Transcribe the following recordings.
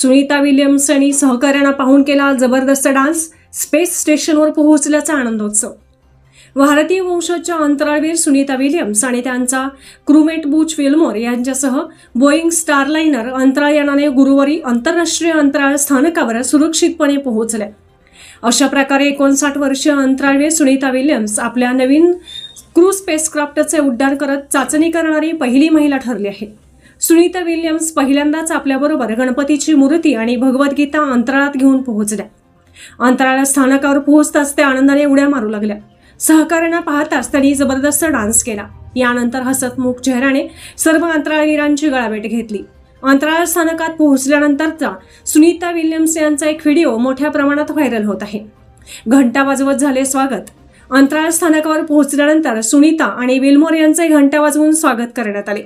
Sunita Williams आणि सहकाऱ्यांना पाहून केला जबरदस्त डान्स स्पेस स्टेशनवर पोहोचल्याचा आनंदोत्सव. भारतीय वंशाच्या अंतराळवीर सुनीता विलियम्स आणि त्यांचा क्रूमेट बुच विल्मोर यांच्यासह बोईंग स्टारलाइनर अंतराळयानाने गुरुवारी आंतरराष्ट्रीय अंतराळ स्थानकावर सुरक्षितपणे पोहोचल्या अशा प्रकारे एकोणसाठ वर्षीय अंतराळवीर सुनीता विलियम्स आपल्या नवीन क्रू स्पेसक्राफ्टचे उड्डाण करत चाचणी करणारी पहिली महिला ठरली आहे. सुनीता विल्यम्स पहिल्यांदाच आपल्याबरोबर गणपतीची मूर्ती आणि भगवद्गीता अंतराळात घेऊन पोहोचल्या. अंतराळ स्थानकावर पोहोचताच त्या आनंदाने उड्या मारू लागल्या. सहकार्यांना पाहताच त्यांनी जबरदस्त डान्स केला. यानंतर हसतमुख चेहऱ्याने सर्व अंतराळवीरांची गळाभेट घेतली. अंतराळ स्थानकात पोहोचल्यानंतरचा सुनीता विल्यम्स यांचा एक व्हिडिओ मोठ्या प्रमाणात व्हायरल होत आहे. घंटा वाजवत झाले स्वागत. अंतराळ स्थानकावर पोहोचल्यानंतर सुनीता आणि विल्मोर यांचे घंटा वाजवून स्वागत करण्यात आले.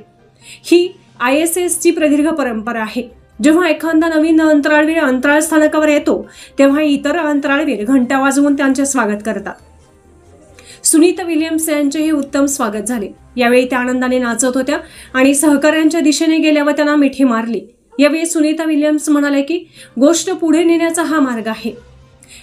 ही आय एस एसची प्रदीर्घ परंपरा आहे. जेव्हा एखादा नवीन अंतराळवीर अंतराळ स्थानकावर येतो तेव्हा इतर अंतराळवीर घंटा वाजवून त्यांचे स्वागत करतात. सुनीता विलियम्स यांचे हे उत्तम स्वागत झाले. यावेळी त्या आनंदाने नाचत होत्या आणि सहकाऱ्यांच्या दिशेने गेल्यावर त्यांना मिठी मारली. यावेळी सुनीता विलियम्स म्हणाले की गोष्ट पुढे नेण्याचा हा मार्ग आहे.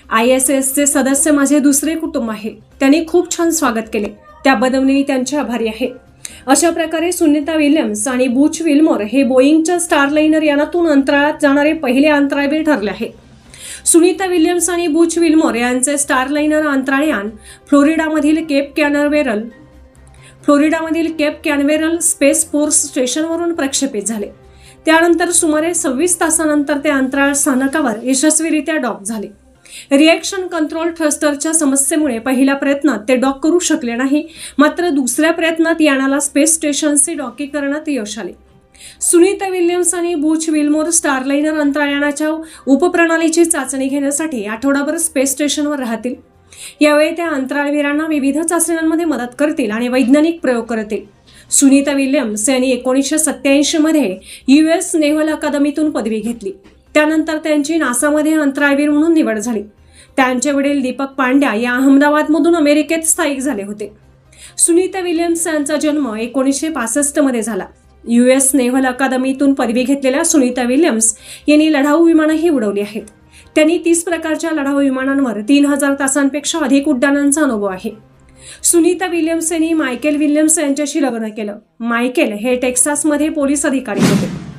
आय एस एसचे सदस्य माझे दुसरे कुटुंब आहे. त्यांनी खूप छान स्वागत केले. त्याबद्दल मी त्यांचे आभारी आहे. अशा प्रकारे सुनीता विल्यम्स आणि बुच विल्मोर हे बोईंगच्या स्टारलाइनर यानातून अंतराळात जाणारे पहिले अंतराळवीर ठरले आहेत. सुनीता विल्यम्स आणि बुच विल्मोर यांचे स्टारलाइनर अंतराळयान फ्लोरिडामधील केप कॅनरवेरल फ्लोरिडामधील केप कॅनवेरल स्पेस फोर्स स्टेशनवरून प्रक्षेपित झाले. त्यानंतर सुमारे सव्वीस तासानंतर ते अंतराळ स्थानकावर यशस्वीरित्या डॉक झाले. रिॲक्शन कंट्रोल थ्रस्टरच्या समस्येमुळे पहिल्या प्रयत्नात ते डॉक करू शकले नाही. मात्र दुसऱ्या प्रयत्नात यानाला स्पेस स्टेशनचे डॉकीकरणात यश आले. सुनीता विल्यम्स आणि बुच विल्मोर स्टारलाइनर अंतराळयानाच्या उपप्रणालीची चाचणी घेण्यासाठी आठवडाभर स्पेस स्टेशनवर राहतील. यावेळी त्या अंतराळवीरांना विविध चाचण्यांमध्ये मदत करतील आणि वैज्ञानिक प्रयोग करतील. सुनीता विल्यम्स यांनी एकोणीसशे सत्याऐंशी मध्ये यू एस नेव्हल अकादमीतून पदवी घेतली. त्यानंतर त्यांची नासामध्ये अंतराळवीर म्हणून निवड झाली. त्यांचे वडील दीपक पांड्या या अहमदाबादमधून अमेरिकेत स्थायिक झाले होते. सुनीता विलियम्स यांचा जन्म एकोणीसशे पासष्टमध्ये झाला. यू एस नेव्हल अकादमीतून पदवी घेतलेल्या सुनीता विल्यम्स यांनी लढाऊ विमानंही उडवली आहेत. त्यांनी तीस प्रकारच्या लढाऊ विमानांवर तीन हजार तासांपेक्षा अधिक उड्डाणांचा अनुभव आहे. सुनीता विलियम्स यांनी मायकेल विल्यम्स यांच्याशी लग्न केलं. मायकेल हे टेक्सासमध्ये पोलीस अधिकारी होते.